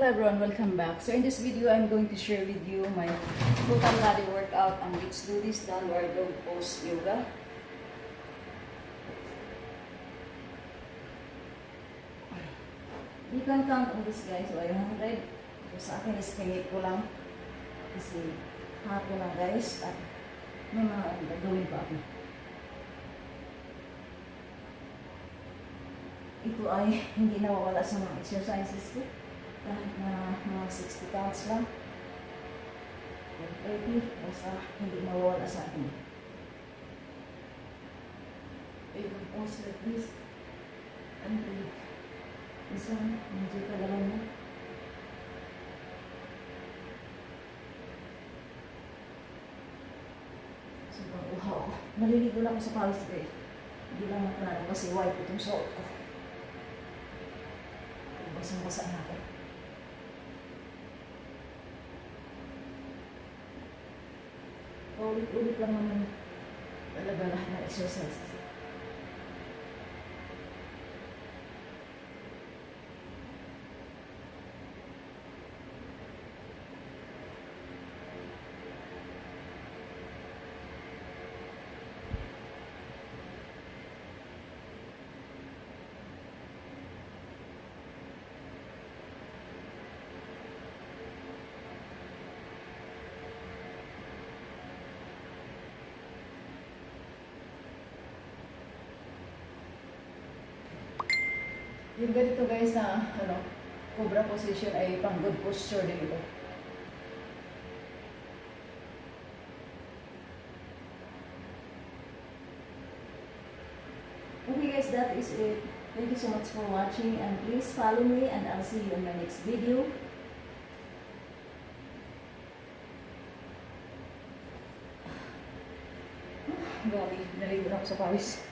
Hello everyone, welcome back. So in this video, I'm going to share with you my total body workout and let's do this downward dog pose yoga. You can count on this guys, 100. So, sa akin pinit ko lang. Kasi hapon lang guys at may mga gagawin pa ako. Ito ay hindi nawawala sa mga exercises ko. Kahit na mga 60 counts lang. or 30, basta hindi nawawala sa akin. You can pause like this. Until this one, medyo kalaman mo. Sobrang uhaw ko. Naliligo lang ako sa pawis ko eh. Hindi lang maklaro kasi white itong suot ko. Basang-basa na ako. Paulit-ulit lang naman talaga lahat ng exercises. Yung ganito guys na ano, cobra position ay pang good posture din ito. Okay guys, that is it. Thank you so much for watching and please follow me and I'll see you in my next video. Grabe, naligo na ako sa pawis.